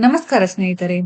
ನಮಸ್ಕಾರ ಸ್ನೇಹಿತರೆ.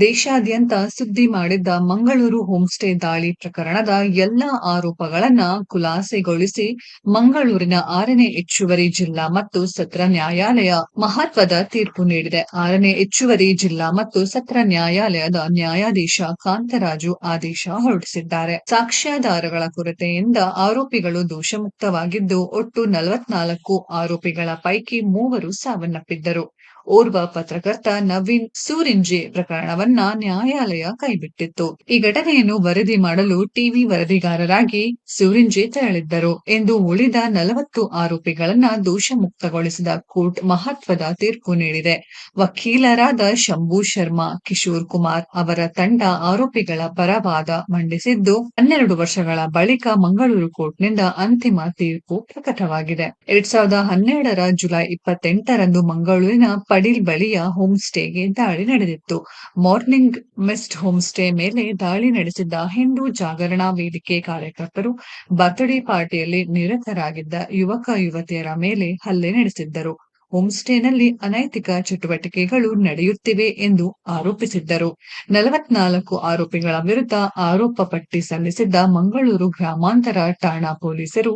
ದೇಶಾದ್ಯಂತ ಸುದ್ದಿ ಮಾಡಿದ್ದ ಮಂಗಳೂರು ಹೋಂಸ್ಟೇ ದಾಳಿ ಪ್ರಕರಣದ ಎಲ್ಲ ಆರೋಪಗಳನ್ನ ಖುಲಾಸೆಗೊಳಿಸಿ ಮಂಗಳೂರಿನ ಆರನೇ ಹೆಚ್ಚುವರಿ ಜಿಲ್ಲಾ ಮತ್ತು ಸತ್ರ ನ್ಯಾಯಾಲಯ ಮಹತ್ವದ ತೀರ್ಪು ನೀಡಿದೆ. ಆರನೇ ಹೆಚ್ಚುವರಿ ಜಿಲ್ಲಾ ಮತ್ತು ಸತ್ರ ನ್ಯಾಯಾಲಯದ ನ್ಯಾಯಾಧೀಶ ಕಾಂತರಾಜು ಆದೇಶ ಹೊರಡಿಸಿದ್ದಾರೆ. ಸಾಕ್ಷ್ಯಾಧಾರಗಳ ಕೊರತೆಯಿಂದ ಆರೋಪಿಗಳು ದೋಷಮುಕ್ತವಾಗಿದ್ದು, ಒಟ್ಟು ನಲವತ್ನಾಲ್ಕು ಆರೋಪಿಗಳ ಪೈಕಿ ಮೂವರು ಸಾವನ್ನಪ್ಪಿದ್ದರು. ಓರ್ವ ಪತ್ರಕರ್ತ ನವೀನ್ ಸೂರಿಂಜೆ ಪ್ರಕರಣವನ್ನ ನ್ಯಾಯಾಲಯ ಕೈಬಿಟ್ಟಿತ್ತು. ಈ ಘಟನೆಯನ್ನು ವರದಿ ಮಾಡಲು ಟಿವಿ ವರದಿಗಾರರಾಗಿ ಸೂರಿಂಜೆ ತೆರಳಿದ್ದರು ಎಂದು ಉಳಿದ ನಲವತ್ತು ಆರೋಪಿಗಳನ್ನ ದೋಷಮುಕ್ತಗೊಳಿಸಿದ ಕೋರ್ಟ್ ಮಹತ್ವದ ತೀರ್ಪು ನೀಡಿದೆ. ವಕೀಲರಾದ ಶಂಭು ಶರ್ಮಾ, ಕಿಶೋರ್ ಕುಮಾರ್ ಅವರ ತಂಡ ಆರೋಪಿಗಳ ಪರವಾದ ಮಂಡಿಸಿದ್ದು, ಹನ್ನೆರಡು ವರ್ಷಗಳ ಬಳಿಕ ಮಂಗಳೂರು ಕೋರ್ಟ್ನಿಂದ ಅಂತಿಮ ತೀರ್ಪು ಪ್ರಕಟವಾಗಿದೆ. ಎರಡ್ ಸಾವಿರದ ಹನ್ನೆರಡರ ಜುಲೈ ಇಪ್ಪತ್ತೆಂಟರಂದು ಮಂಗಳೂರಿನ ಪಡೀಲ್ ಬಳಿಯ ಹೋಮ್ ಸ್ಟೇಗೆ ದಾಳಿ ನಡೆದಿತ್ತು. ಮಾರ್ನಿಂಗ್ ಮಿಸ್ಟ್ ಹೋಮ್ ಸ್ಟೇ ಮೇಲೆ ದಾಳಿ ನಡೆಸಿದ್ದ ಹಿಂದೂ ಜಾಗರಣಾ ವೇದಿಕೆ ಕಾರ್ಯಕರ್ತರು ಬರ್ತ್ಡೇ ಪಾರ್ಟಿಯಲ್ಲಿ ನಿರತರಾಗಿದ್ದ ಯುವಕ ಯುವತಿಯರ ಮೇಲೆ ಹಲ್ಲೆ ನಡೆಸಿದ್ದರು. ಹೋಂಸ್ಟೇನಲ್ಲಿ ಅನೈತಿಕ ಚಟುವಟಿಕೆಗಳು ನಡೆಯುತ್ತಿವೆ ಎಂದು ಆರೋಪಿಸಿದ್ದರು. ನಲವತ್ನಾಲ್ಕು ಆರೋಪಿಗಳ ವಿರುದ್ಧ ಆರೋಪ ಪಟ್ಟಿ ಸಲ್ಲಿಸಿದ್ದ ಮಂಗಳೂರು ಗ್ರಾಮಾಂತರ ಠಾಣಾ ಪೊಲೀಸರು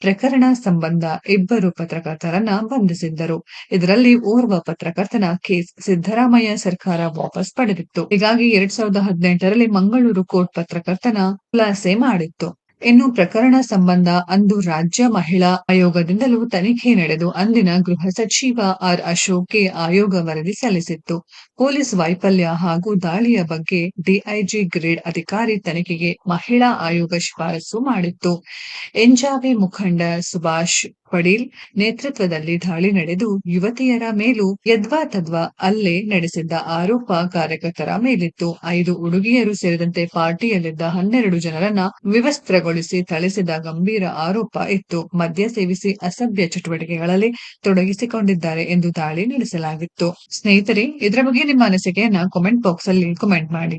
ಪ್ರಕರಣ ಸಂಬಂಧ ಇಬ್ಬರು ಪತ್ರಕರ್ತರನ್ನ ಬಂಧಿಸಿದ್ದರು. ಇದರಲ್ಲಿ ಓರ್ವ ಪತ್ರಕರ್ತನ ಕೇಸ್ ಸಿದ್ದರಾಮಯ್ಯ ಸರ್ಕಾರ ವಾಪಸ್ ಪಡೆದಿತ್ತು. ಹೀಗಾಗಿ ಎರಡ್ ಸಾವಿರದ ಹದಿನೆಂಟರಲ್ಲಿ ಮಂಗಳೂರು ಕೋರ್ಟ್ ಪತ್ರಕರ್ತನ ಖುಲಾಸೆ ಮಾಡಿತ್ತು. ಇನ್ನು ಪ್ರಕರಣ ಸಂಬಂಧ ಅಂದು ರಾಜ್ಯ ಮಹಿಳಾ ಆಯೋಗದಿಂದಲೂ ತನಿಖೆ ನಡೆದು ಅಂದಿನ ಗೃಹ ಸಚಿವ ಆರ್ ಅಶೋಕ್ಗೆ ಆಯೋಗ ವರದಿ ಸಲ್ಲಿಸಿತ್ತು. ಪೊಲೀಸ್ ವೈಫಲ್ಯ ಹಾಗೂ ದಾಳಿಯ ಬಗ್ಗೆ ಡಿಐಜಿ ಗ್ರೇಡ್ ಅಧಿಕಾರಿ ತನಿಖೆಗೆ ಮಹಿಳಾ ಆಯೋಗ ಶಿಫಾರಸು ಮಾಡಿತ್ತು. ಎಂಜಾವಿ ಮುಖಂಡ ಸುಭಾಷ್ ಪಡೀಲ್ ನೇತೃತ್ವದಲ್ಲಿ ದಾಳಿ ನಡೆದು ಯುವತಿಯರ ಮೇಲೂ ಯದ್ವಾ ತದ್ವಾ ಅಲ್ಲೇ ನಡೆಸಿದ್ದ ಆರೋಪ ಕಾರ್ಯಕರ್ತರ ಮೇಲಿತ್ತು. ಐದು ಹುಡುಗಿಯರು ಸೇರಿದಂತೆ ಪಾರ್ಟಿಯಲ್ಲಿದ್ದ ಹನ್ನೆರಡು ಜನರನ್ನ ವಿವಸ್ತ್ರಗೊಳಿಸಿ ಥಳಿಸಿದ ಗಂಭೀರ ಆರೋಪ ಇತ್ತು. ಮದ್ಯ ಸೇವಿಸಿ ಅಸಭ್ಯ ಚಟುವಟಿಕೆಗಳಲ್ಲಿ ತೊಡಗಿಸಿಕೊಂಡಿದ್ದಾರೆ ಎಂದು ದಾಳಿ ನಡೆಸಲಾಗಿತ್ತು. ಸ್ನೇಹಿತರೆ, ಇದರ ಬಗ್ಗೆ ನಿಮ್ಮ ಅನಿಸಿಕೆಯನ್ನ ಕಾಮೆಂಟ್ ಬಾಕ್ಸ್ ಅಲ್ಲಿ ಕಮೆಂಟ್ ಮಾಡಿ.